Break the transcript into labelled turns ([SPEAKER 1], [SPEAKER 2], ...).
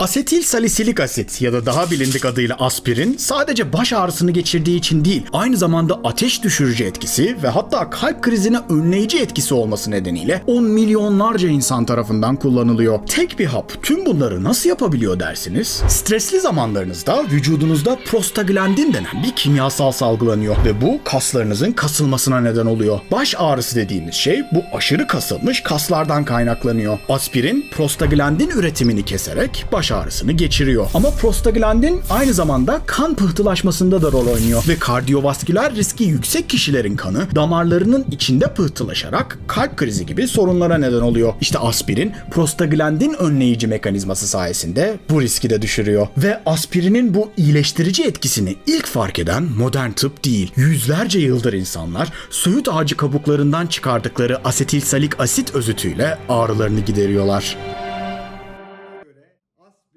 [SPEAKER 1] Asetil salisilik asit ya da daha bilindik adıyla aspirin sadece baş ağrısını geçirdiği için değil, aynı zamanda ateş düşürücü etkisi ve hatta kalp krizine önleyici etkisi olması nedeniyle 10 milyonlarca insan tarafından kullanılıyor. Tek bir hap tüm bunları nasıl yapabiliyor dersiniz? Stresli zamanlarınızda vücudunuzda prostaglandin denen bir kimyasal salgılanıyor ve bu kaslarınızın kasılmasına neden oluyor. Baş ağrısı dediğimiz şey bu aşırı kasılmış kaslardan kaynaklanıyor. Aspirin prostaglandin üretimini keserek baş ağrısını geçiriyor. Ama prostaglandin aynı zamanda kan pıhtılaşmasında da rol oynuyor ve kardiyovasküler riski yüksek kişilerin kanı damarlarının içinde pıhtılaşarak kalp krizi gibi sorunlara neden oluyor. İşte aspirin prostaglandin önleyici mekanizması sayesinde bu riski de düşürüyor. Ve aspirinin bu iyileştirici etkisini ilk fark eden modern tıp değil. Yüzlerce yıldır insanlar söğüt ağacı kabuklarından çıkardıkları asetilsalik asit özütüyle ağrılarını gideriyorlar.